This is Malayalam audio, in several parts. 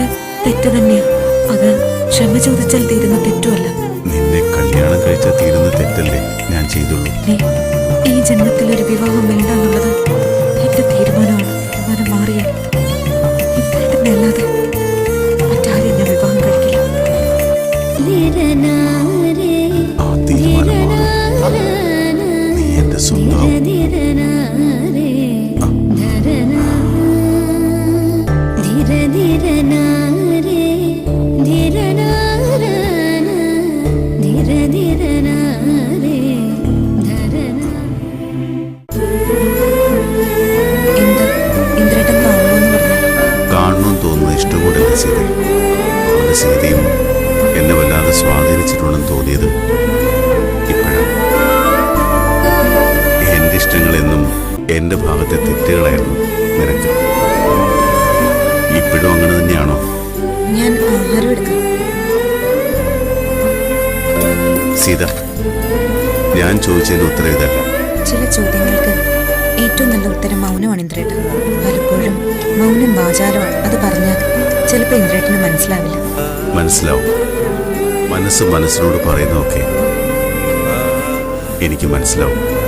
തെറ്റ് തെറ്റ് തന്നെയാ. അത് ക്ഷമ ചോദിച്ചാൽ തീരുന്ന തെറ്റുമല്ല. നിന്നെ കല്യാണം കഴിച്ചാൽ തീരുന്ന തെറ്റല്ലേ ഞാൻ ചെയ്തുള്ളൂ. ഈ ജന്മത്തിൽ ഒരു വിവാഹം വേണ്ട എന്നുള്ളത് സീത അവളുടെ സീതയും എന്നെ വല്ലാതെ സ്വാധീനിച്ചിട്ടുണ്ടെന്ന് തോന്നിയത് ഇപ്പോഴാണ്. എന്റെ ഇഷ്ടങ്ങളെന്നും എന്റെ ഭാഗത്തെ തെറ്റുകളായിരുന്നു നിനക്ക് ഇപ്പോഴും അങ്ങനെ തന്നെയാണോ? ഞാൻ ആഹാരം എടുക്കാം. സീത ഞാൻ ചോദിച്ചതിന്റെ ഉത്തരം ഇതല്ല. ചില ചോദ്യങ്ങൾക്ക് ഏറ്റവും നല്ല ഉത്തരം മൗനമാണ് ഇന്ദ്രേട്ടൻ. പലപ്പോഴും മൗനം വാചാലമാണ്. അത് പറഞ്ഞാൽ ചിലപ്പോൾ ഇന്ദ്രേട്ടന് മനസ്സിലാവില്ല. മനസ്സിലാവും. മനസ്സ് മനസ്സിനോട് പറയുന്നതൊക്കെ എനിക്ക് മനസ്സിലാവും.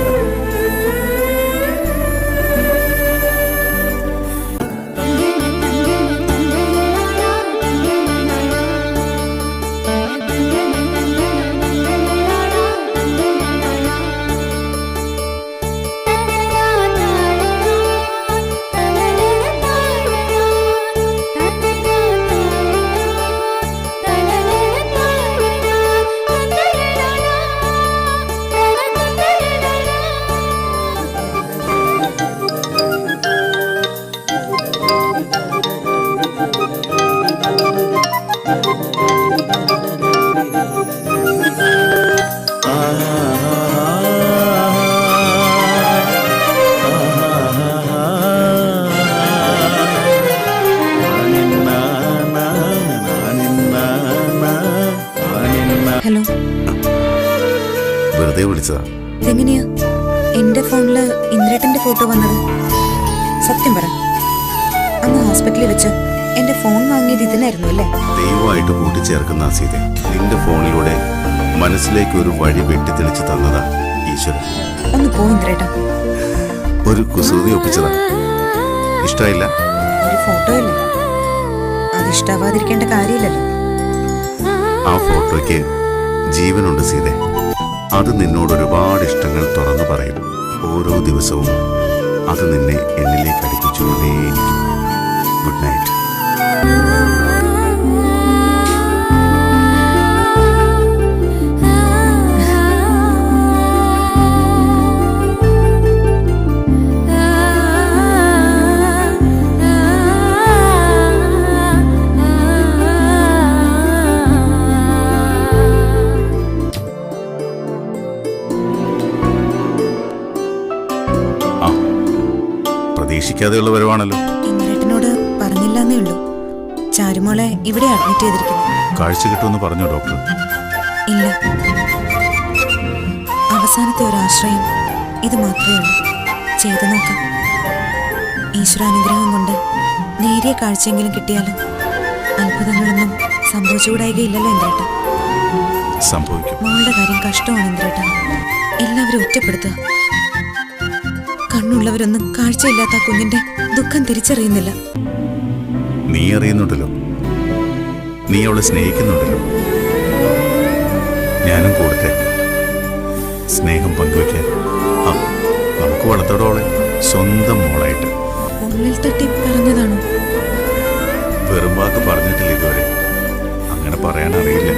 ഹലോ. വെറുതെ വിളിച്ചതാ. എങ്ങനെയാ എന്റെ ഫോണിൽ ഇന്ദ്രേട്ടന്റെ ഫോട്ടോ വന്നത്. സത്യം പറ. അന്ന് ഹോസ്പിറ്റലിൽ വെച്ച്. എന്റെ ഫോൺ വാങ്ങിയത് ഇതിനായിരുന്നു അല്ലേ? ദൈവമായിട്ട് കൂട്ടിച്ചേർക്കുന്ന സീത നിന്റെ ഫോണിലൂടെ മനസ്സിലേക്ക് ഒരു വഴി വെട്ടിത്തെളിച്ച് തന്നതാ ഈശ്വരൻ. ഒന്ന് പോ ഒരു കുസൃതി ഒപ്പിച്ചതാ. ഇഷ്ടമായില്ല ഒരു ഫോട്ടോ ഇല്ല? അത് ഇഷ്ടാവാതിരിക്കേണ്ട കാര്യമില്ലല്ലോ. ആ ഫോട്ടോയ്ക്ക് ജീവനുണ്ട് സീതെ. അത് നിന്നോട് ഒരുപാട് ഇഷ്ടങ്ങൾ തുറന്നു പറയും. ഓരോ ദിവസവും അത് നിന്നെ എന്നിലേക്ക് അടുപ്പിച്ചുകൊണ്ടേയിരിക്കും. Good night പ്രതീക്ഷിക്കാതെയുള്ള വരവാണല്ലോ. ഇന്ദ്രേട്ടനോട് പറഞ്ഞില്ലെന്നേ ഉള്ളൂ. ചാരുമോളെ ഇവിടെ അഡ്മിറ്റ് ചെയ്തിരിക്കുന്നു. കാഴ്ച കിട്ടുമെന്ന് പറഞ്ഞോ ഡോക്ടർ? ഇല്ല. അവസാനത്തെ ഒരു ആശ്രയം ഇത് മാത്രമേ ഉള്ളൂ. ചെയ്തു നോക്കാം. ഈശ്വരാനുഗ്രഹം കൊണ്ട് നേരിയ കാഴ്ചയെങ്കിലും കിട്ടിയാലും അത്ഭുതങ്ങളൊന്നും സംഭവിച്ചുകൂടായികയില്ലല്ലോ എന്തേട്ട സംഭവിക്കും. മോളുടെ കാര്യം കഷ്ടമാണ് എന്തേട്ട എല്ലാവരും ഒറ്റപ്പെടുത്തുക കണ്ണുള്ളവരൊന്നും കാഴ്ചയില്ലാത്ത കുഞ്ഞിന്റെ ദുഃഖം തിരിച്ചറിയുന്നില്ല. നീ അറിയുന്നുണ്ടല്ലോ. നീ അവളെ സ്നേഹിക്കുന്നുണ്ടല്ലോ ഞാനും കൂടത്തെ സ്നേഹം പങ്കുവയ്ക്കാൻ ആ നമുക്ക് വളർത്തോടോളെ സ്വന്തം മോളായിട്ട്. ഉള്ളിൽ തട്ടി പറഞ്ഞതാണോ? വെറും വാക്ക് പറഞ്ഞിട്ടില്ല ഇതുവരെ. അങ്ങനെ പറയാൻ അറിയില്ല